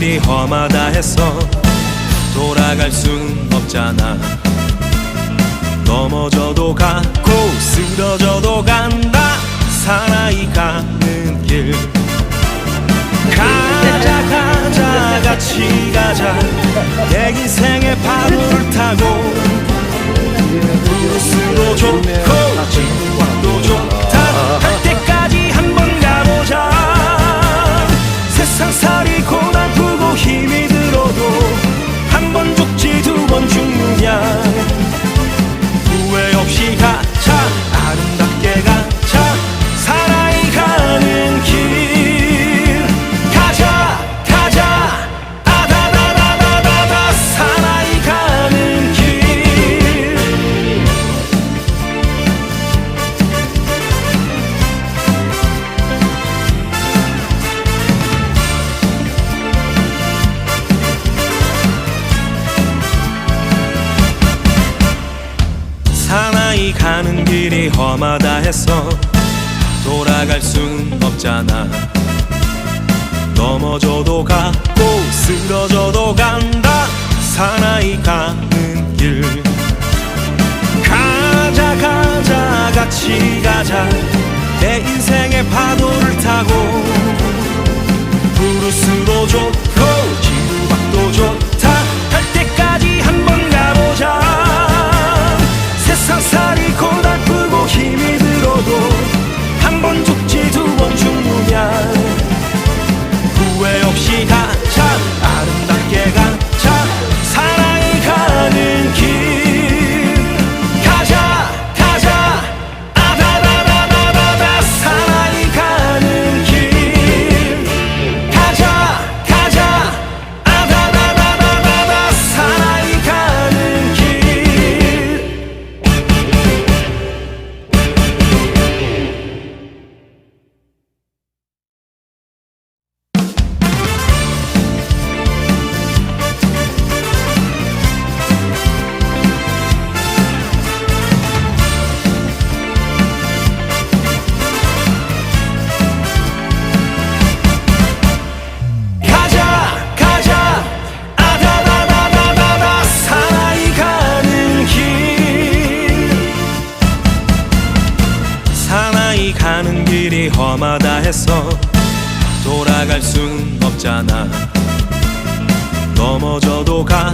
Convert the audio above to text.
길이 험하다 해서 돌아갈 순 없잖아. 넘어져도 가고 쓰러져도 간다. 사나이 가는 길. 가자 가자 같이 가자. 내 인생의 파도를 타고. 브루스도 좋고 이 가는 길이 험하다 해서 돌아갈 순 없잖아. 넘어져도 가고 쓰러져도 간다. 사나이 가는 길. 가자 가자 같이 가자. 내 인생의 파도를 타고 브루스도 좋 가는 길이 험하다 해서 돌아갈 순 없잖아. 넘어져도 가